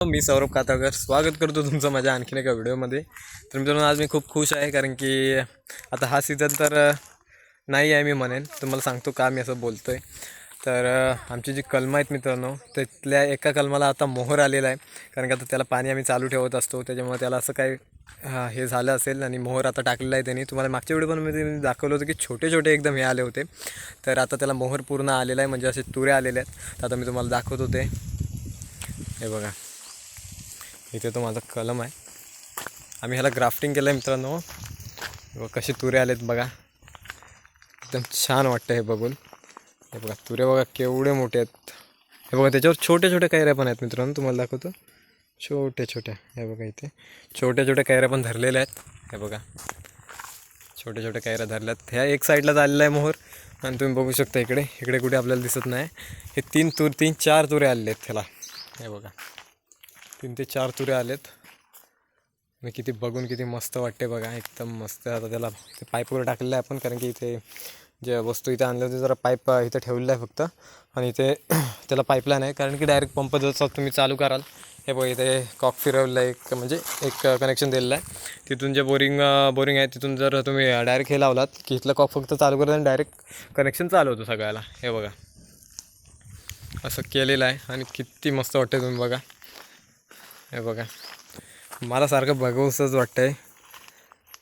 मी सौरभ काताकर स्वागत करतो तुमचं माझ्या आणखीन एका व्हिडिओमध्ये. तर मित्रांनो आज मी खूप खुश आहे कारण की आता हा सीझन तर नाही आहे मी म्हणेन. तुम्हाला सांगतो का मी असं बोलतो आहे तर आमची जी कलमं आहेत मित्रांनो त्यातल्या एका कलमाला आता मोहर आलेला आहे. कारण की आता त्याला पाणी आम्ही चालू ठेवत असतो. त्याच्यामुळे त्याला असं काय हे झालं असेल आणि मोहर आता टाकलेला आहे त्यांनी. तुम्हाला मागच्या व्हिडिओमध्ये मी दाखवलं होतं की छोटे छोटे एकदम हे आले होते. तर आता त्याला मोहर पूर्ण आलेला आहे. म्हणजे असे तुरे आलेले आहेत. तर आता मी तुम्हाला दाखवत होते. हे बघा. इथे तो माझा कलम आहे. आम्ही ह्याला ग्राफ्टिंग केलं आहे मित्रांनो बघा कसे तुरे आलेत बघा. एकदम छान वाटतं हे बघून. हे बघा तुरे बघा केवढे मोठे आहेत. हे बघा त्याच्यावर छोटे छोटे कैऱ्या पण आहेत मित्रांनो तुम्हाला दाखवतो. छोट्या छोट्या हे बघा इथे. छोट्या छोट्या कैऱ्या पण धरलेल्या आहेत. हे बघा. छोटे छोटे कैऱ्या धरल्यात. ह्या एक साईडला झालेला आहे मोहर. आणि तुम्ही बघू शकता इकडे. इकडे कुठे आपल्याला दिसत नाही. हे तीन तूर तीन चार तुरे आलेले आहेत ह्याला. हे बघा. तीन ते चार तुरे आलेत. आणि किती बघून किती मस्त वाटते बघा एकदम मस्त. आता त्याला ते पाईपवर टाकलेलं आहे आपण कारण की इथे जे वस्तू इथे आणल्या होती जरा पाईप इथं ठेवलेलं आहे फक्त. आणि इथे त्याला पाईपलाईन आहे कारण की डायरेक्ट पंप जसं तुम्ही चालू कराल हे बघा इथे कॉक फिरवलं आहे एक म्हणजे एक कनेक्शन दिलेलं आहे. तिथून जे बोरिंग बोरिंग आहे तिथून जर तुम्ही डायरेक्ट हे लावलात की इथलं कॉक फक्त चालू करत आणि डायरेक्ट कनेक्शन चालू होतं सगळ्याला. हे बघा. असं केलेलं आहे आणि किती मस्त वाटते तुम्ही बघा. हे बघा. मला सारखं बघूसच वाटतं आहे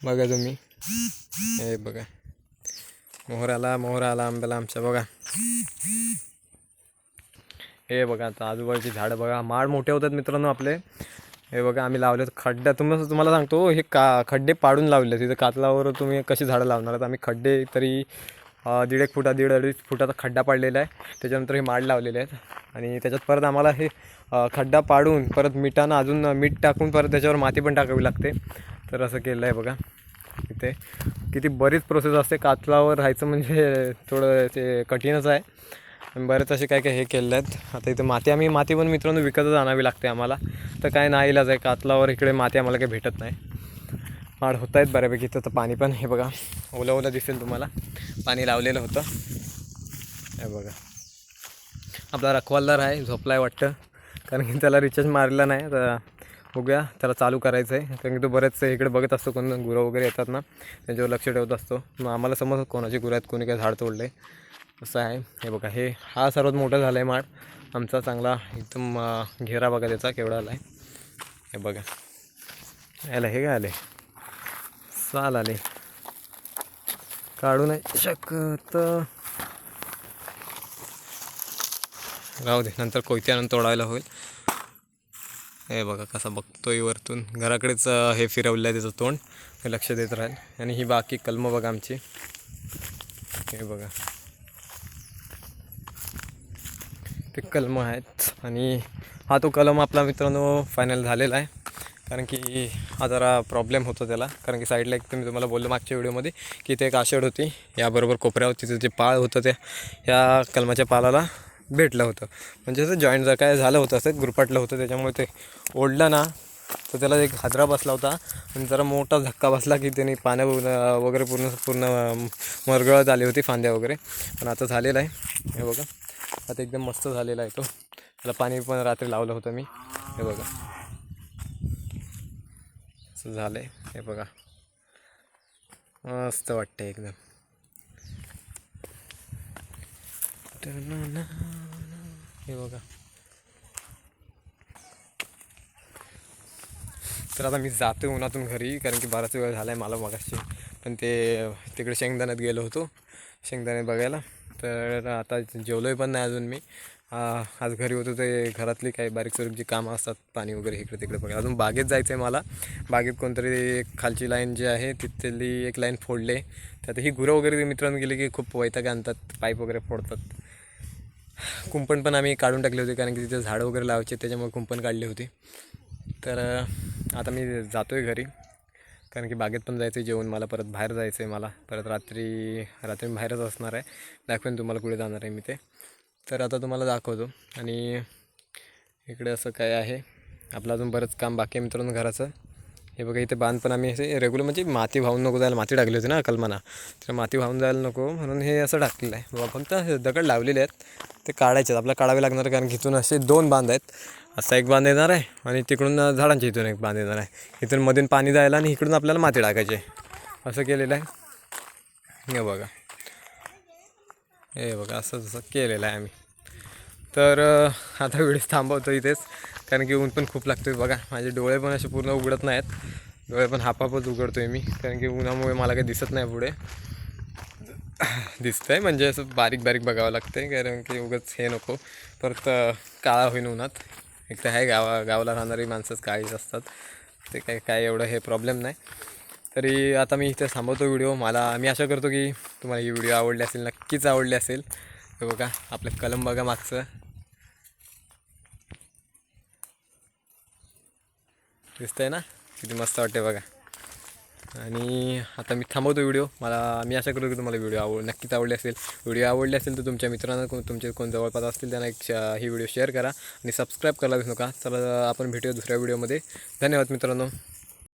बघा तुम्ही. हे बघा. मोहर आला मोहर आला आंब्याला आमच्या बघा. हे बघा आता आजूबाजूची झाडं बघा. माड मोठे होतात मित्रांनो आपले. हे बघा आम्ही लावलेत खड्ड्या तुम्हाला तुम्हाला सांगतो हे का खड्डे पाडून लावले तिथं कातलावर तुम्ही कशी झाडं लावणार आहेत? आम्ही खड्डे तरी दीड एक फुटा दीड अडीच फुटाचा खड्डा पाडलेला आहे. त्याच्यानंतर हे माड लावलेले आहेत. आणि त्याच्यात परत आम्हाला हे खड्डा पाडून परत मिठानं अजून मीठ टाकून परत त्याच्यावर माती पण टाकावी लागते. तर असं केलं आहे बघा. इथे किती बरीच प्रोसेस असते. कातलावर राहायचं म्हणजे थोडं ते कठीणच आहे. आणि बरेच असे काय काय हे केलेले आहेत. आता इथे माती आम्ही माती पण मित्रांनो विकतच आणावी लागते आम्हाला. तर काय नाही इलाज आहे. कातलावर इकडे माती आम्हाला काही भेटत नाही. वाढ होत आहेत बऱ्यापैकी तिथं तर पाणी पण हे बघा ओलं ओलं दिसेल तुम्हाला. पाणी लावलेलं होतं. हे बघा. आपला रखवालदार आहे झोपला आहे वाटतं. कारण की त्याला रिचार्ज मारला नाही. तर बघूया त्याला चालू करायचं आहे कारण की तो बरेच इकडे बघत असतो कोण गुरं वगैरे येतात ना. त्यांच्यावर लक्ष ठेवत असतो. मग आम्हाला समज कोणाची गुरं आहेत कोणी काय झाड तोडले असं आहे. हे बघा हे हा सर्वात मोठा झाला आहे माड. आमचा चांगला एकदम घेरा बघा त्याचा केवढा आला आहे हे बघा. याला हे काय आले साल आले काढू नाही शकत. राहू दे नंतर कोयत्यानंतर तोडायला होईल. हे बघा कसा बघतोय वरतून. घराकडेच हे फिरवलं आहे त्याचं तोंड. हे लक्ष देत राहील. आणि ही बाकी कलमं बघा आमची. हे बघा. ते कलमं आहेत. आणि हा तो कलम आपला मित्रांनो फायनल झालेला आहे. कारण की हा जरा प्रॉब्लेम होतो त्याला. कारण की साईडला एक तर मी तुम्हाला बोललो मागच्या व्हिडिओमध्ये की इथे एक आषाढ होती. याबरोबर कोपऱ्यावर तिथं जे पाळ होतं ते ह्या कलमाच्या पालाला भेटलं होतं. म्हणजे असं जॉईंट जर काय झालं होतं असं गुरपाटलं होतं त्याच्यामुळे ते ओढलं ना तर त्याला एक हादरा बसला होता. आणि जरा मोठा धक्का बसला की त्याने पाण्या वगैरे पूर्ण पूर्ण मरगळत आली होती फांद्या वगैरे. पण आता झालेलं आहे. हे बघा. आता एकदम मस्त झालेला आहे तो. त्याला पाणी पण रात्री लावलं होतं मी. हे बघा. असं झालं आहे हे बघा. मस्त वाटतं एकदम. हे बघा. तर आता मी जातो उन्हातून घरी कारण की बराच वेळ झाला आहे मला मगाशी. पण ते तिकडे शेंगदाण्यात गेलो होतो. शेंगदाणे बघायला. तर आता जेवलोय पण नाही अजून मी. आज घरी होतो ते घरातली काही बारीक स्वरूप जी कामं असतात पाणी वगैरे इकडे तिकडे बघायला अजून बागेत जायचं आहे मला. बागेत कोणतरी एक खालची लाईन जी आहे तिथली एक लाईन फोडले. त्यात ही गुरं वगैरे मित्रांनो गेले की खूप वैताग आणतात पाईप वगैरे फोडतात. कुंपण पण आम्ही काढून टाकले होते कारण की तिथे झाडं वगैरे लावायचे त्याच्यामुळे कुंपण काढली होती. तर आता मी जातो आहे घरी. कारण की बागेत पण जायचं आहे जेवण मला परत बाहेर जायचं आहे मला. परत रात्री रात्री मी बाहेरच असणार आहे. दाखवेन तुम्हाला कुठे जाणार आहे मी ते. तर आता तुम्हाला दाखवतो. आणि इकडे असं काय आहे. आपलं अजून बरंच काम बाकी आहे मित्रांनो घराचं. हे बघा इथे बांध पण आम्ही असे रेग्युलर म्हणजे माती वाहून नको जायला माती टाकली होती ना कल्पना तर माती वाहून जायला नको म्हणून हे असं टाकलेलं आहे. बाबा फक्त दगड लावलेले आहेत. ते काढायचे आहेत. आपल्याला काढावे लागणार कारण की इथून असे दोन बांध आहेत. असा एक बांध येणार आहे आणि तिकडून झाडांच्या इथून एक बांध येणार आहे. इथून मधून पाणी जायला आणि इकडून आपल्याला माती टाकायची असं केलेलं आहे. हे बघा. हे बघा असं जसं केलेलं आहे आम्ही. तर आता व्हिडिओ थांबवतो इथेच कारण की ऊन पण खूप लागतोय बघा. माझे डोळे पण असे पूर्ण उघडत नाहीत. डोळे पण हापापच आहे मी कारण की उन्हामुळे मला काही दिसत नाही पुढे. दिसतंय म्हणजे असं बारीक बारीक बघावं लागतं आहे कारण की उगाच हे नको. परत काळा होईन उन्हात. एक तर आहे गावा गावाला राहणारी माणसंच काळीच असतात. ते काय काय एवढं हे प्रॉब्लेम नाही. तरी आता मी इथे थांबवतो व्हिडिओ मला मी आशा करतो की तुम्हाला ही व्हिडिओ आवडली असेल नक्कीच आवडली असेल. हे बघा आपलं कलम बघा मागचं. दिसतंय ना? किती मस्त वाटते बघा. आणि आता मी थांबवतो व्हिडिओ. मला मी आशा करतो की तुम्हाला व्हिडिओ आवड नक्कीच आवडली असेल. व्हिडिओ आवडली असेल तर तुमच्या मित्रांना कोण तुमचे कोण जवळपास असतील त्यांना एक श- ही व्हिडिओ शेअर करा आणि सबस्क्राईब करायला विसरू नका. चला आपण भेटूया दुसऱ्या व्हिडिओमध्ये. धन्यवाद मित्रांनो.